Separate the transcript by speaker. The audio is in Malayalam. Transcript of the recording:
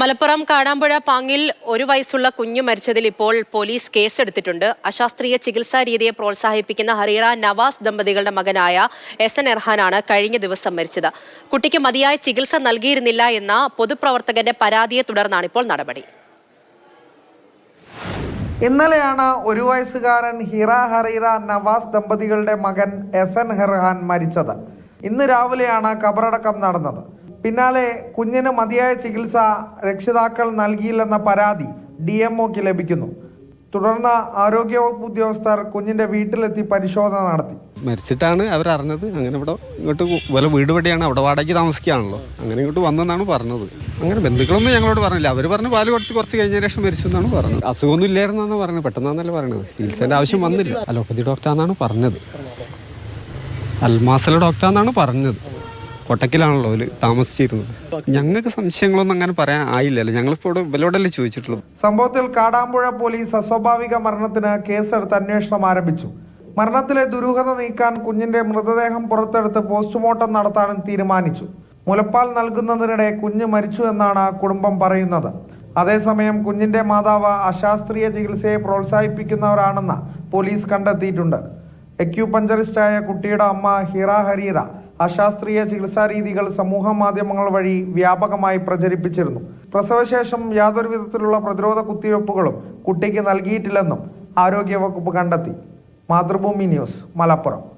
Speaker 1: മലപ്പുറം കാടാമ്പുഴ പാങ്ങിൽ ഒരു വയസ്സുള്ള കുഞ്ഞു മരിച്ചതിൽ ഇപ്പോൾ പോലീസ് കേസെടുത്തിട്ടുണ്ട്. അശാസ്ത്രീയ ചികിത്സാ രീതിയെ പ്രോത്സാഹിപ്പിക്കുന്ന ഹറീറ നവാസ് ദമ്പതികളുടെ മകനായ എസ് എൻ എർഹാനാണ് കഴിഞ്ഞ ദിവസം മരിച്ചത്. കുട്ടിക്ക് മതിയായ ചികിത്സ നൽകിയിരുന്നില്ല എന്ന പൊതുപ്രവർത്തകന്റെ പരാതിയെ തുടർന്നാണ് ഇപ്പോൾ നടപടി.
Speaker 2: ഇന്നലെയാണ് ഒരു വയസ്സുകാരൻ ഹിറ ഹറീറ നവാസ് ദമ്പതികളുടെ മകൻ എസ് എൻ ഹെർഹാൻ മരിച്ചത്. ഇന്ന് രാവിലെയാണ് കബറടക്കം നടന്നത്. പിന്നാലെ കുഞ്ഞിന് മതിയായ ചികിത്സ രക്ഷിതാക്കൾ നൽകിയില്ലെന്ന പരാതി ഡി എം ഒക്ക് ലഭിക്കുന്നു. തുടർന്ന് ആരോഗ്യവകുപ്പ് ഉദ്യോഗസ്ഥർ കുഞ്ഞിന്റെ വീട്ടിലെത്തി പരിശോധന നടത്തി.
Speaker 3: മരിച്ചിട്ടാണ് അവരറിഞ്ഞത്. അങ്ങനെ ഇവിടെ ഇങ്ങോട്ട് വല്ല വീട് പടിയാണ് അവിടെ വാടകയ്ക്ക് താമസിക്കുകയാണല്ലോ. അങ്ങനെ ഇങ്ങോട്ട് വന്നെന്നാണ് പറഞ്ഞത്. അങ്ങനെ ബന്ധുക്കളൊന്നും ഞങ്ങളോട് പറഞ്ഞില്ല. അവർ പറഞ്ഞു പാൽ കൊടുത്ത് കുറച്ച് കഴിഞ്ഞ ശേഷം മരിച്ചു എന്നാണ് പറഞ്ഞത്. അസുഖമൊന്നും ഇല്ലായിരുന്നാണ് പറഞ്ഞത്. പെട്ടെന്നാണല്ലോ പറഞ്ഞത് ചികിത്സേന്റെ ആവശ്യം വന്നില്ല. അലോപ്പതി ഡോക്ടറാണെന്നാണ് പറഞ്ഞത്. അൽമാസല ഡോക്ടറാണെന്നാണ് പറഞ്ഞത്. കൊട്ടക്കിലാണല്ലോ അവർ താമസിച്ചിരുന്നത്. ഞങ്ങൾക്ക് സംശയങ്ങളൊന്നും അങ്ങനെ പറയാൻ ആയില്ലല്ലോ. ഞങ്ങളിപ്പോൾ ഇവിടെ ചോദിച്ചിട്ടുള്ളൂ.
Speaker 2: സംഭവത്തിൽ കാടാമ്പുഴ പോലീസ് അസ്വാഭാവിക മരണത്തിന് കേസെടുത്ത് അന്വേഷണം ആരംഭിച്ചു. മരണത്തിലെ ദുരൂഹത നീക്കാൻ കുഞ്ഞിന്റെ മൃതദേഹം പുറത്തെടുത്ത് പോസ്റ്റ്മോർട്ടം നടത്താനും തീരുമാനിച്ചു. മുലപ്പാൽ നൽകുന്നതിനിടെ കുഞ്ഞ് മരിച്ചു എന്നാണ് കുടുംബം പറയുന്നത്. അതേസമയം കുഞ്ഞിന്റെ മാതാവ് അശാസ്ത്രീയ ചികിത്സയെ പ്രോത്സാഹിപ്പിക്കുന്നവരാണെന്ന് പോലീസ് കണ്ടെത്തിയിട്ടുണ്ട്. എക്യൂപഞ്ചറിസ്റ്റായ കുട്ടിയുടെ അമ്മ ഹിറ ഹരീറ അശാസ്ത്രീയ ചികിത്സാ രീതികൾ സമൂഹ മാധ്യമങ്ങൾ വഴി വ്യാപകമായി പ്രചരിപ്പിച്ചിരുന്നു. പ്രസവശേഷം യാതൊരു വിധത്തിലുള്ള പ്രതിരോധ കുത്തിവയ്പ്പുകളും കുട്ടിക്ക് നൽകിയിട്ടില്ലെന്നും ആരോഗ്യവകുപ്പ് കണ്ടെത്തി. മാതൃഭൂമി ന്യൂസ് മലപ്പുറം.